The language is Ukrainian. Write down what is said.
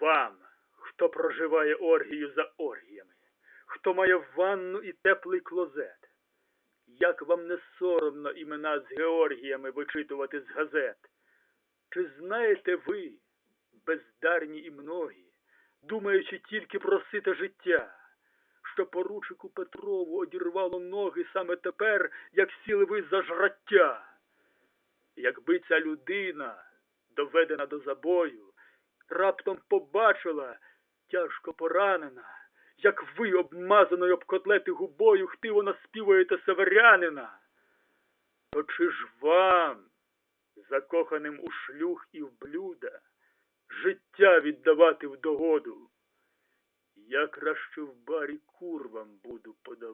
Вам, хто проживає оргію за оргіями, хто має ванну і теплий клозет, як вам не соромно імена з Георгіями вичитувати з газет? Чи знаєте ви, бездарні і многі, думаючи тільки про сите життя, що поручику Петрову одірвало ноги саме тепер, як сіли ви за жраття? Якби ця людина, доведена до забою, раптом побачила, тяжко поранена, як ви обмазаною об котлети губою хтиво наспівуєте северянина, то чи ж вам, закоханим у шлюх і в блюда, життя віддавати в догоду? Я краще в барі курвам буду подавати.